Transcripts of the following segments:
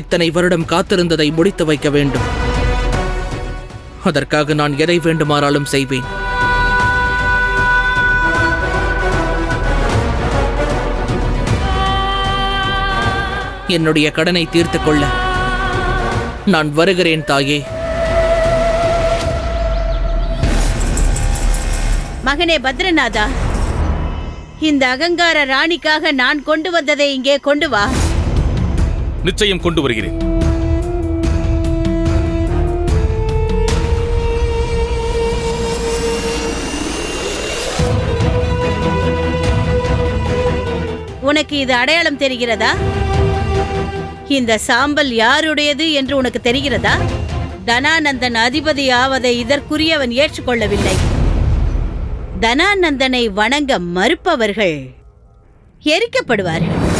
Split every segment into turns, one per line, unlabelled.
இத்தனை வருடம் காத்திருந்ததை முடித்து வைக்க வேண்டும். அதற்காக நான் எதை வேண்டுமானாலும் செய்வேன். என்னுடைய கடனை தீர்த்துக் கொள்ள நான் வருகிறேன் தாயே.
மகனே பத்ரநாதா இந்த அகங்கார ராணிக்காக நான் கொண்டு வந்ததை இங்கே கொண்டு வா.
நிச்சயம் கொண்டு வருகிறேன்.
உனக்கு இது அடையாளம் தெரிகிறதா? இந்த சாம்பல் யாருடையது என்று உனக்கு தெரிகிறதா? தனானந்தன் அதிபதி ஆவதை இதற்குரியவன் ஏற்றுக்கொள்ளவில்லை. தனானந்தனை வணங்க மறுப்பவர்கள் எரிக்கப்படுவார்கள்.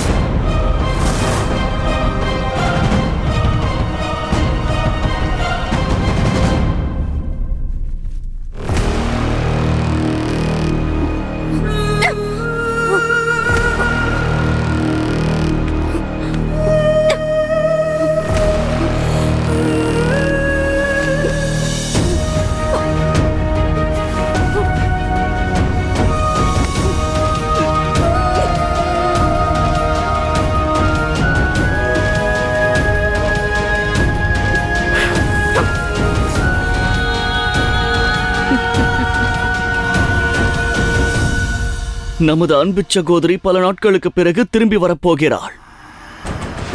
நமது அன்பு சகோதரி பல நாட்களுக்கு பிறகு திரும்பி வரப்போகிறாள்.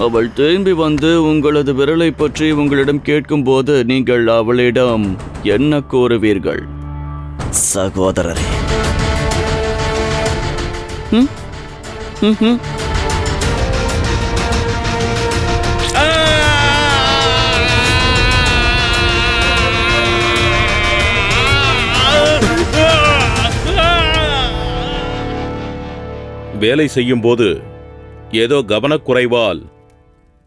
அவள் திரும்பி வந்து உங்களது விரலை பற்றி உங்களிடம் கேட்கும்போது நீங்கள் அவளிடம் என்ன கூறுவீர்கள்? சகோதரரே.
வேலை செய்யும் போது ஏதோ கவனக்குறைவால்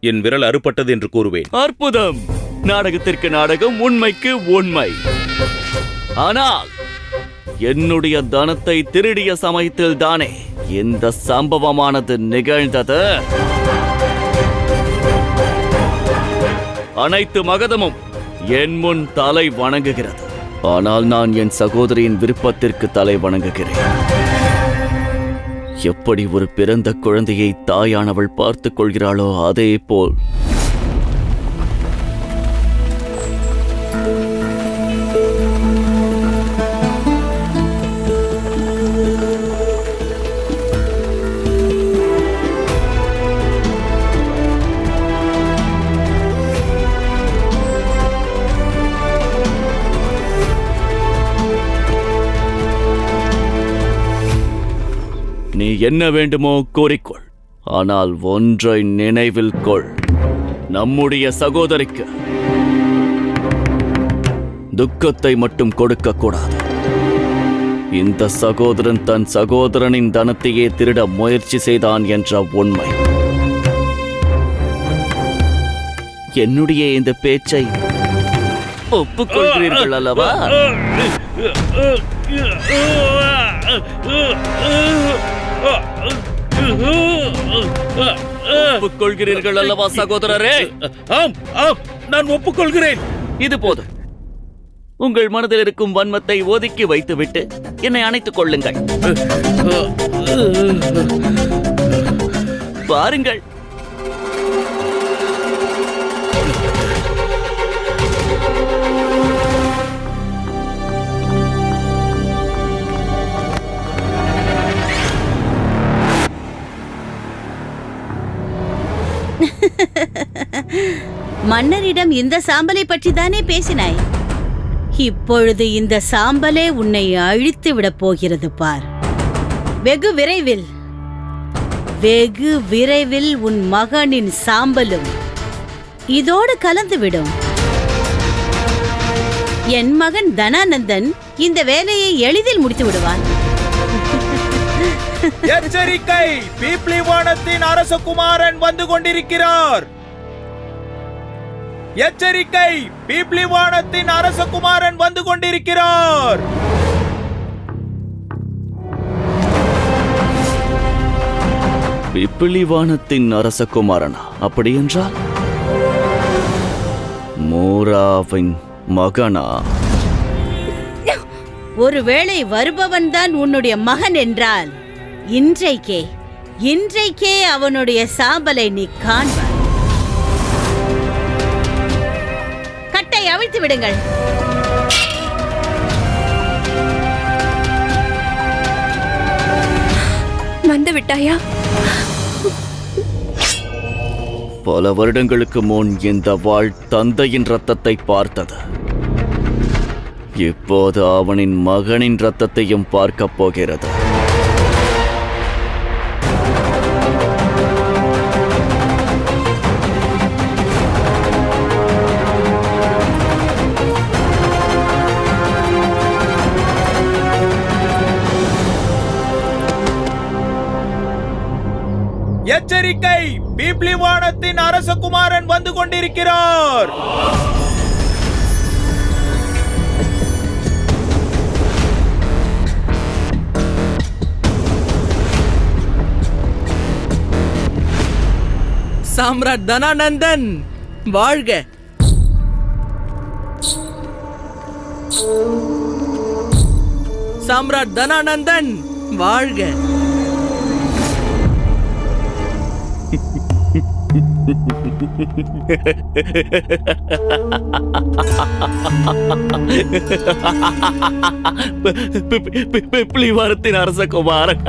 என் விரல் அறுபட்டது என்று கூறுவேன்.
அற்புதம்! நாடகத்திற்கு நாடகம் உண்மைக்கு உண்மை. ஆனால் என்னுடைய தனத்தை திருடிய சமயத்தில் தானே இந்த சம்பவமானது நிகழ்ந்தது. அனைத்து மகதமும் என் முன் தலை வணங்குகிறது. ஆனால் நான் என் சகோதரியின் விருப்பத்திற்கு தலை வணங்குகிறேன். எப்படி ஒரு பிறந்த குழந்தையை தாயானவள் பார்த்துக் கொள்கிறாளோ அதே போல் என்ன வேண்டுமோ கோரிக்கொள் ஆனால் ஒன்றை நினைவில் கொள் நம்முடைய சகோதரிக்கு துக்கத்தை மட்டும் கொடுக்க கூடாது இந்த சகோதரன் தன் சகோதரனின் தனத்தையே திருட முயற்சி செய்தான் என்ற உண்மை என்னுடைய இந்த பேச்சை ஒப்புக்கொள்கிறீர்கள் அல்லவா ஒப்புக்கொள்கிறீர்கள் அல்லவா சகோதரரே?
ஆம் ஆம் நான் ஒப்புக்கொள்கிறேன்.
இது போதும். உங்கள் மனதில் இருக்கும் வன்மத்தை ஒதுக்கி வைத்துவிட்டு என்னை அணைத்துக் கொள்ளுங்கள். பாருங்கள்.
மன்னரிடம் இந்த சாம்பலை பற்றி தானே பேசினாய்? இப்பொழுது இந்த சாம்பலே உன்னை அழித்து விடப் போகிறது பார். வெகு விரைவில் வெகு விரைவில் உன் மகனின் சாம்பலும் இதோடு கலந்துவிடும். என் மகன் தனானந்தன் இந்த வேலையை எளிதில் முடித்து விடுவான்
எச்சரிக்கை. பீப்ளிவானத்தின் அரசகுமாரன் வந்து கொண்டிருக்கிறார். எச்சரிக்கை. பீப்ளிவானத்தின் அரசகுமாரன் வந்து கொண்டிருக்கிறார்.
பிப்பிளிவானத்தின் அரசகுமாரனா? அப்படியென்றால் ராஜாவின் மகனா?
ஒருவேளை வருபவன் தான் உன்னுடைய மகன் என்றால்? இன்றைக்கே இன்றைக்கே அவனுடைய சாம்பலை நீ காண்பாய் கட்டை அவிழ்த்து விடுங்கள்.
வந்து விட்டாயா?
பல வருடங்களுக்கு முன் இந்த வாழ் தந்தையின் ரத்தத்தை பார்த்தது. இப்போது அவனின் மகனின் ரத்தத்தையும் பார்க்கப் போகிறது.
கை பீப்ளி வானத்தின் அரசகுமாரன் வந்து கொண்டிருக்கிறார்.
சாம்ராட் தனானந்தன் வாழ்க. சாம்ராட் தனானந்தன் வாழ்க.
பிப்ளிவானத்தின் அரசகுமாரன்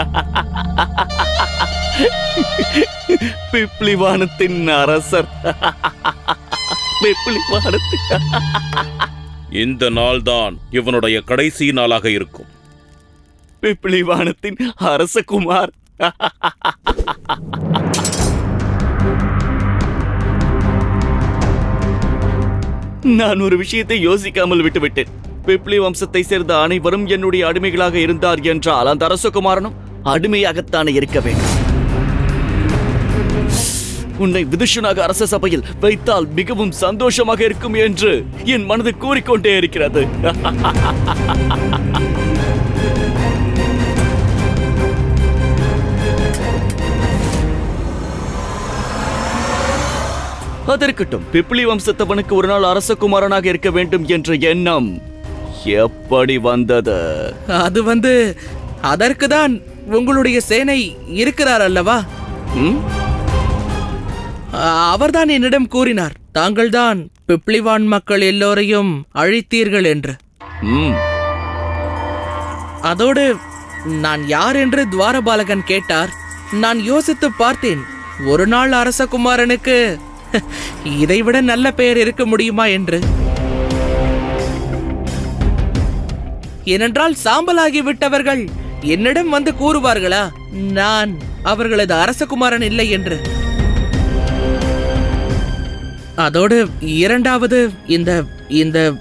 பிப்ளிவானத்தின் அரசர். பிப்ளிவானத்தின்
இந்த நாள்தான் இவனுடைய கடைசி நாளாக இருக்கும்.
பிப்ளிவானத்தின் அரசகுமார் நான் ஒரு விஷயத்தை யோசிக்காமல் விட்டுவிட்டேன். பிப்ளி வம்சத்தை சேர்ந்த அனைவரும் என்னுடைய அடிமைகளாக இருந்தார் என்றால் அந்த அரசகுமாரனும் அடிமையாகத்தானே இருக்க வேண்டும். உன்னை விதுஷனாக அரச சபையில் வைத்தால் மிகவும் சந்தோஷமாக இருக்கும் என்று என் மனது கூறிக்கொண்டே இருக்கிறது. அதற்கட்டும் பிப்ளி வம்சத்தவனுக்கு ஒரு நாள் அரசகுமாரனாக இருக்க வேண்டும் என்ற எண்ணம் எப்படி வந்தது
அது வந்து அதற்குதான் உங்களுடைய சேனை இருக்கிறார் அல்லவா? அவர்தான் என்னிடம் கூறினார் தாங்கள்தான் பிப்ளிவான் மக்கள் எல்லோரையும் அழித்தீர்கள் என்று. அதோடு நான் யார் என்று துவாரபாலகன் கேட்டார் நான் யோசித்து பார்த்தேன் ஒரு நாள் அரசகுமாரனுக்கு இதைவிட நல்ல பெயர் இருக்க முடியுமா என்று? ஏனென்றால் சாம்பலாகி விட்டவர்கள் என்னிடம் வந்து கூறுவார்களா? நான் அவர்களது அரசகுமாரன் இல்லை என்று. அதோடு இரண்டாவது இந்த இந்த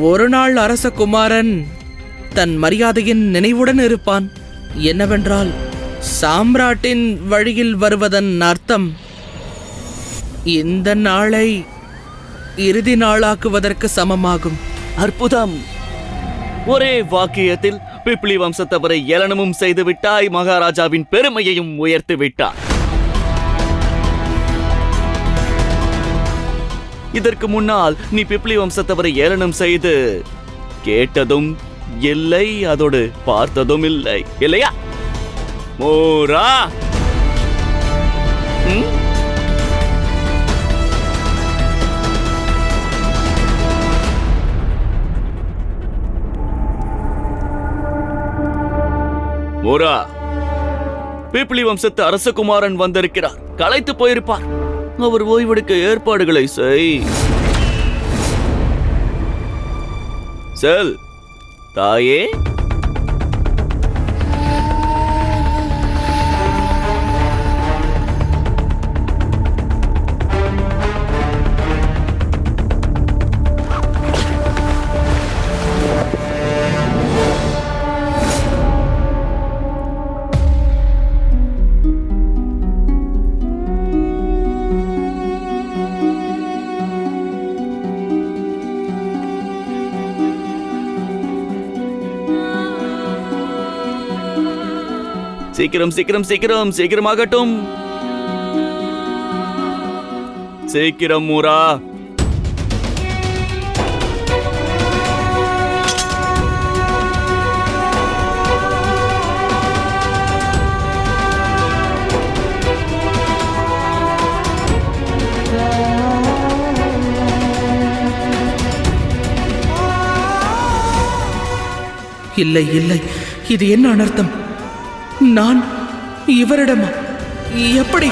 ஒரு நாள் அரசகுமாரன் தன் மரியாதையின் நினைவுடன் இருப்பான். என்னவென்றால் சாம்ராட்டின் வழியில் வருவதன் அர்த்தம் இந்த நாளை இறுதி நாளாக்குவதற்கு சமமாகும்.
அற்புதம். ஒரே வாக்கியத்தில் பிப்ளி வம்சத்தவரை ஏளனமும் செய்து விட்டாய் மகாராஜாவின் பெருமையையும் உயர்த்து விட்டார் இதற்கு முன்னால் நீ பிப்ளி வம்சத்தவரை ஏளனம் செய்து கேட்டதும் இல்லை அதோடு பார்த்ததும் இல்லை இல்லையா? மோரா! போறா. பிப்ளி வம்சத்து அரசகுமாரன் வந்திருக்கிறார் களைத்து போயிருப்பார் அவர் ஓய்வெடுக்க ஏற்பாடுகளை செய். செல். தாயே. சீக்கிரம் சீக்கிரம் சீக்கிரம் சீக்கிரமாகட்டும். சீக்கிரம் மூரா
இல்லை இல்லை. இது என்ன அனர்த்தம்? நான் இவரிடமா? எப்படி?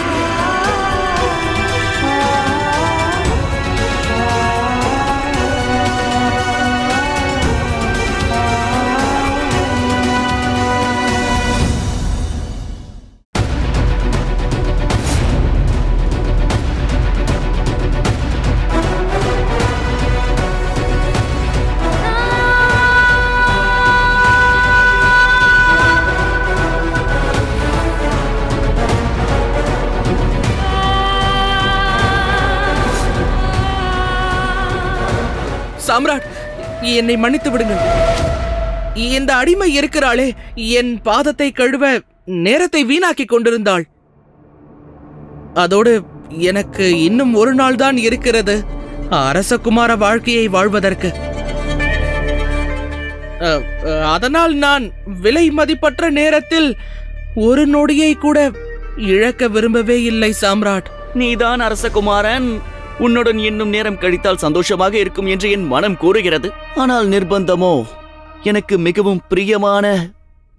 சாம்ராட் என்னை மன்னித்து விடுங்கள். இந்த அடிமை இருக்கிறாளே என் பாதத்தை கழுவ நேரத்தை வீணாக்கி கொண்டிருந்தாள். அதோடு எனக்கு இன்னும் ஒரு நாள் தான் இருக்கிறது அரசகுமார வாழ்க்கையை வாழ்வதற்கு. அதனால் நான் விலை மதிப்பற்ற நேரத்தில் ஒரு நொடியை கூட இழக்க விரும்பவே இல்லை சாம்ராட்.
நீதான் அரசகுமாரன். உன்னுடன் இன்னும் நேரம் கழித்தால் சந்தோஷமாக இருக்கும் என்று என் மனம் கூறுகிறது. ஆனால் நிர்பந்தமோ எனக்கு மிகவும் பிரியமான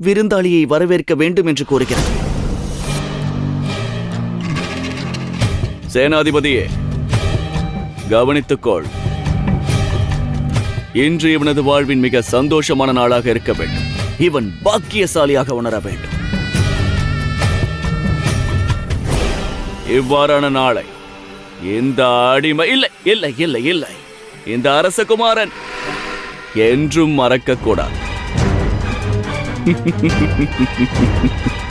விருந்தாளியை வரவேற்க வேண்டும் என்று கூறுகிறது. சேனாதிபதியே கவனித்துக்கொள். இன்று இவனது வாழ்வின் மிக சந்தோஷமான நாளாக இருக்க வேண்டும். இவன் பாக்கியசாலியாக உணர வேண்டும். இவ்வாறான நாளை இந்த அடிமை இல்லை இல்லை இல்லை இல்லை. இந்த அரசகுமாரன் என்றும் மறக்கக்கூடாது.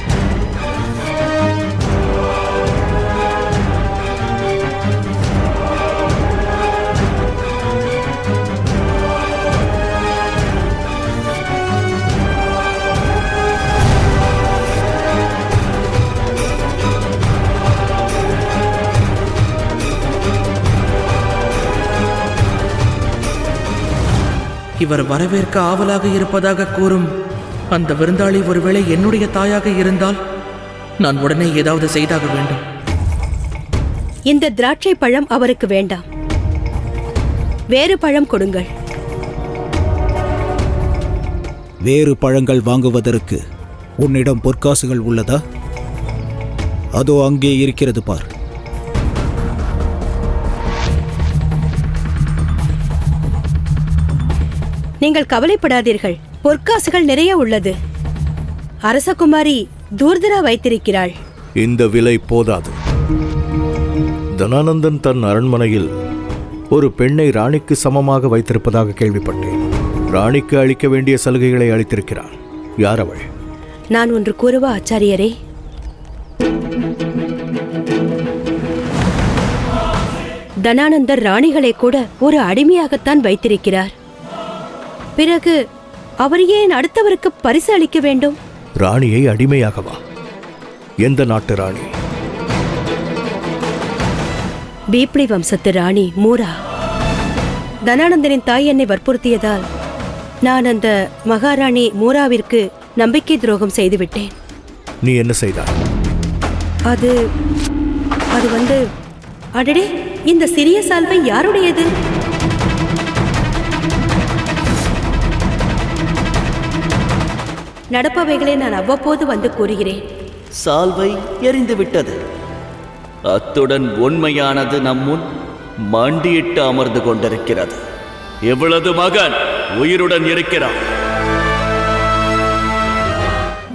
இவர் வரவேற்க ஆவலாக இருப்பதாக கூறும். அந்த விருந்தாளி ஒருவேளை என்னுடைய தாயாக இருந்தால் நான் உடனே ஏதாவது செய்தாக வேண்டும்.
இந்த திராட்சை பழம் அவருக்கு வேண்டாம். வேறு பழம் கொடுங்கள்.
வேறு பழங்கள் வாங்குவதற்கு உன்னிடம் பொற்காசுகள் உள்ளதா? அதோ அங்கே இருக்கிறது பார்.
நீங்கள் கவலைப்படாதீர்கள். பொற்காசுகள் நிறைய உள்ளது. அரசகுமாரி தூர்தரா வைத்திருக்கிறாள்.
இந்த விலை போதாது. தனானந்தன் தன் அரண்மனையில் ஒரு பெண்ணை ராணிக்கு சமமாக வைத்திருப்பதாக கேள்விப்பட்டேன். ராணிக்கு அளிக்க வேண்டிய சலுகைகளை அளித்திருக்கிறான். யார் அவள்?
நான் ஒன்று கூறுவா ஆச்சாரியரே? தனானந்தர் ராணிகளை கூட ஒரு அடிமையாகத்தான் வைத்திருக்கிறார். பிறகு அவர் ஏன் அடுத்தவருக்கு பரிசு அளிக்க வேண்டும்?
ராணியை அடிமையாகவா எந்த நாட்டு ராணி?
பீப்ளி வம்சத்து ராணி மூரா. தனானந்தனின் தாய் என்னை வற்புறுத்தியதால் நான் அந்த மகாராணி மூராவிற்கு நம்பிக்கை துரோகம் செய்துவிட்டேன்.
நீ என்ன செய்தாய்?
அது அது வந்து அடடே இந்த சிறிய சால்வை யாருடையது? நடப்பவைகளை நான் அவ்வப்போது வந்து கூறுகிறேன்.
சால்வை எரிந்து விட்டது அத்துடன் உண்மையானது நம்முன் மண்டியிட்டு அமர்ந்து கொண்டிருக்கிறது. இவளது மகன் உயிருடன் இருக்கிறான்.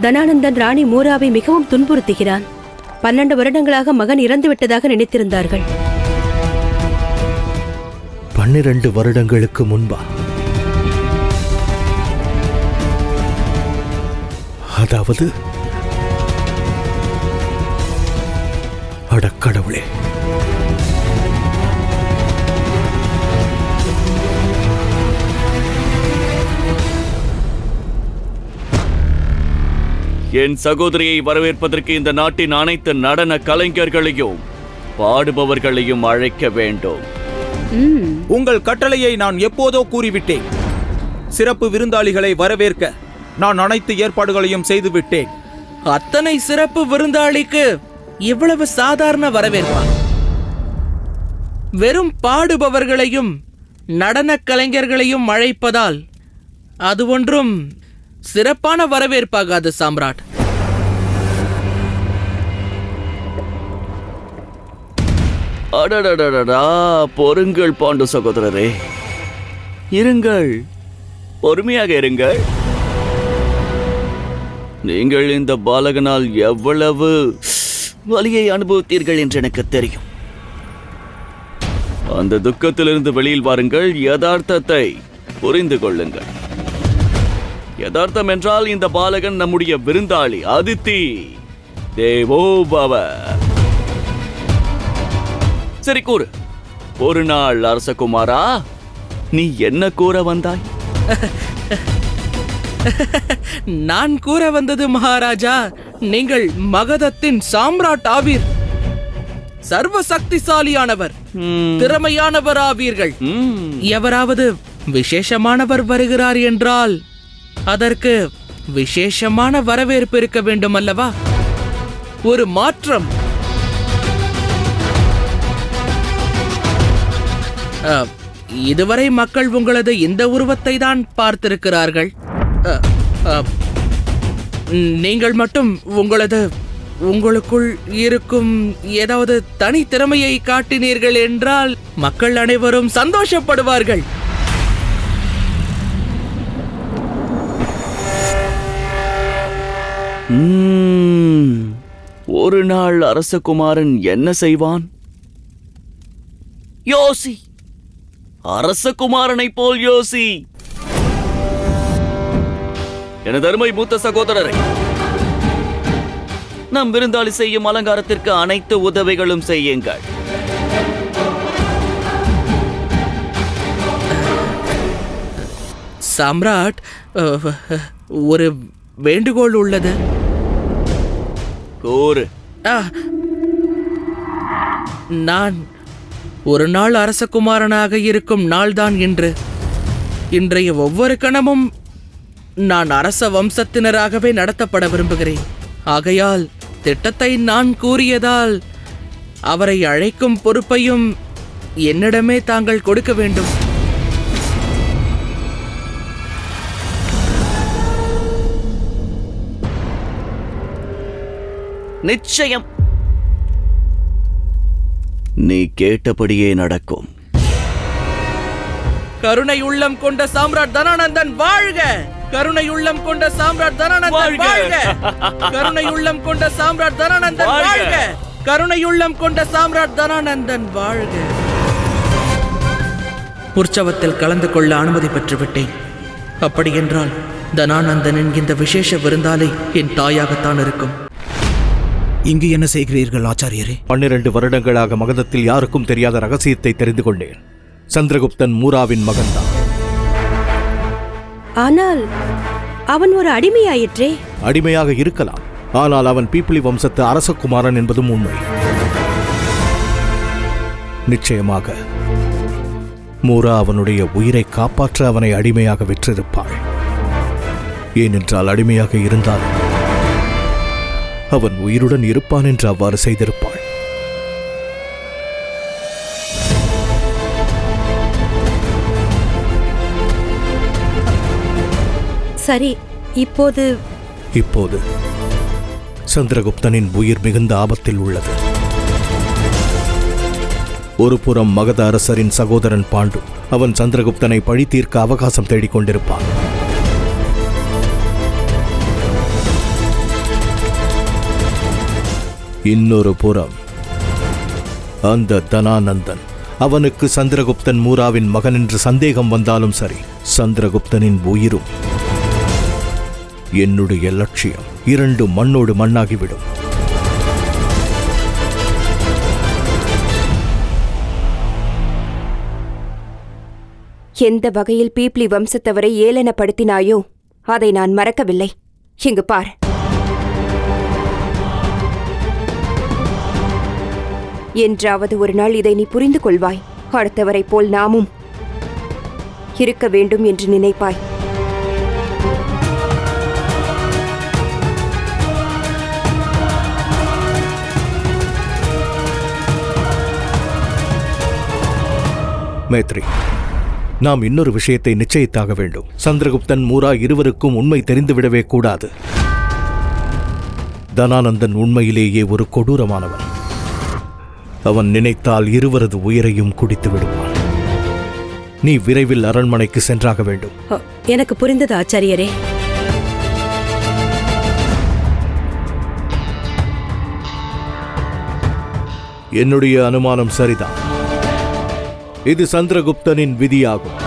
தனானந்தன் ராணி மூராவை மிகவும் துன்புறுத்துகிறான். பன்னெண்டு வருடங்களாக மகன் இறந்து விட்டதாக நினைத்திருந்தார்கள்.
பன்னிரண்டு வருடங்களுக்கு முன்பா அதாவது அடக்கடவுளே
என் சகோதரியை வரவேற்பதற்கு இந்த நாட்டின் அனைத்து நடன கலைஞர்களையும் பாடுபவர்களையும் அழைக்க வேண்டும்.
ம்
உங்கள் கட்டளையை நான் எப்போதோ கூறிவிட்டேன். சிறப்பு விருந்தாளிகளை வரவேற்க. நான் அனைத்து ஏற்பாடுகளையும் செய்துவிட்டேன்.
அத்தனை சிறப்பு விருந்தாளிக்கு இவ்வளவு சாதாரண வரவேற்பா. வெறும் பாடுபவர்களையும் நடனக் கலைஞர்களையும் அழைப்பதால் அது ஒன்றும் சிறப்பான வரவேற்பாகாது சாம்ராட்.
அடடடடடா பொறுங்கள் பாண்டு சகோதரரே. இருங்கள். பொறுமையாக இருங்கள். நீங்கள் இந்த பாலகனால் எவ்வளவு வலியை அனுபவித்தீர்கள் என்று எனக்கு தெரியும். அந்த துக்கத்திலிருந்து வெளியில் வாருங்கள் யதார்த்தத்தை புரிந்து கொள்ளுங்கள். யதார்த்தம் என்றால் இந்த பாலகன் நம்முடைய விருந்தாளி அதித்தி தேவோ பவ சரி கூறு. ஒரு நாள் அரசகுமாரா நீ என்ன கூற வந்தாய்?
நான் கூற வந்தது மகாராஜா நீங்கள் மகதத்தின் சாம்ராட் ஆவீர். சர்வ சக்திசாலியானவர் திறமையானவர் ஆவீர்கள் எவராவது விசேஷமானவர் வருகிறார் என்றால் அதற்கு விசேஷமான வரவேற்பு இருக்க வேண்டும் அல்லவா ஒரு மாற்றம். இதுவரை மக்கள் உங்களது இந்த உருவத்தை தான் பார்த்திருக்கிறார்கள். நீங்கள் மட்டும் உங்களது உங்களுக்குள் இருக்கும் ஏதாவது தனி திறமையை காட்டினீர்கள் என்றால் மக்கள் அனைவரும் சந்தோஷப்படுவார்கள்.
ஒரு நாள் அரசகுமாரன் என்ன செய்வான்? யோசி! அரசகுமாரனைப் போல் யோசி! எனது அருமை மூத்த சகோதரரை நம் விருந்தாளி செய்யும் அலங்காரத்திற்கு அனைத்து உதவிகளும் செய்யுங்கள்.
சம்ராட் ஒரு வேண்டுகோள் உள்ளது.
கூறு.
நான் ஒரு நாள் அரசகுமாரனாக இருக்கும் நாள்தான் இன்று. இன்றைய ஒவ்வொரு கணமும் நான் அரச வம்சத்தினராகவே நடத்தப்பட விரும்புகிறேன். ஆகையால் திட்டத்தை நான் கூறியதால் அவரை அழைக்கும் பொறுப்பையும் என்னிடமே தாங்கள் கொடுக்க வேண்டும்.
நிச்சயம். நீ கேட்டபடியே நடக்கும்.
கருணை உள்ளம் கொண்ட சாம்ராட் தனானந்தன் வாழ்க! கருணை உள்ளம் கொண்ட சாம்ராட் தனானந்தன்
வாழ்க!
வாழ்க. கருணை உள்ளம் கொண்ட சாம்ராட் தனானந்தன்
வாழ்க!
வாழ்க. கருணை உள்ளம் கொண்ட சாம்ராட் தனானந்தன் வாழ்க. உற்சவத்தில் கலந்து கொள்ள அனுமதி பெற்று விட்டேன் அப்படியென்றால் தனானந்தனின் இந்த விசேஷ விருந்தாலை என் தாயாகத்தான் இருக்கும்.
இங்கு என்ன செய்கிறீர்கள் ஆச்சாரியரே?
பன்னிரண்டு வருடங்களாக மகதத்தில் யாருக்கும் தெரியாத ரகசியத்தை தெரிந்து கொண்டேன். சந்திரகுப்தன் மூராவின் மகன்தான்.
ஆனால் அவன் ஒரு அடிமையாயிற்றே.
அடிமையாக இருக்கலாம். ஆனால் அவன் பீப்பிளி வம்சத்து அரசகுமாரன் என்பதும் உண்மை. நிச்சயமாக மூரா அவனுடைய உயிரை காப்பாற்ற அவனை அடிமையாக விற்றிருப்பாள். ஏனென்றால் அடிமையாக இருந்தால் அவன் உயிருடன் இருப்பான் என்று அவ்வாறு செய்திருப்பாள்.
சரி இப்போது
இப்போது சந்திரகுப்தனின் உயிர் மிகுந்த ஆபத்தில் உள்ளது. ஒரு புறம் மகத அரசரின் சகோதரன் பாண்டு அவன் சந்திரகுப்தனை பழி தீர்க்க அவகாசம் தேடிக் கொண்டிருப்பான். இன்னொரு புறம் அந்த தனானந்தன் அவனுக்கு சந்திரகுப்தன் மூராவின் மகன் என்று சந்தேகம் வந்தாலும் சரி சந்திரகுப்தனின் உயிரும் என்னுடைய லட்சியம் இரண்டு மண்ணோடு மண்ணாகிவிடும்.
எந்த வகையில் பீப்ளி வம்சத்தவரை ஏளனப்படுத்தினாயோ அதை நான் மறக்கவில்லை. இங்கு பார். என்றாவது ஒரு நாள் இதை நீ புரிந்து கொள்வாய். அடுத்தவரை போல் நாமும் இருக்க வேண்டும் என்று நினைப்பாய்.
மேத்ரி நாம் இன்னொரு விஷயத்தை நிச்சயித்தாக வேண்டும். சந்திரகுப்தன் மூரா இருவருக்கும் உண்மை தெரிந்துவிடவே கூடாது. தனானந்தன் உண்மையிலேயே ஒரு கொடூரமானவன். அவன் நினைத்தால் இருவரது உயிரையும் குடித்து விடுவான். நீ விரைவில் அரண்மனைக்கு சென்றாக வேண்டும்.
எனக்கு புரிந்தது ஆச்சாரியரே.
என்னுடைய அனுமானம் சரிதான். இது சந்திரகுப்தனின் விதியாகும்.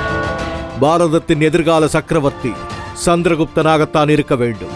பாரதத்தின் எதிர்கால சக்கரவர்த்தி சந்திரகுப்தனாகத்தான் இருக்க வேண்டும்.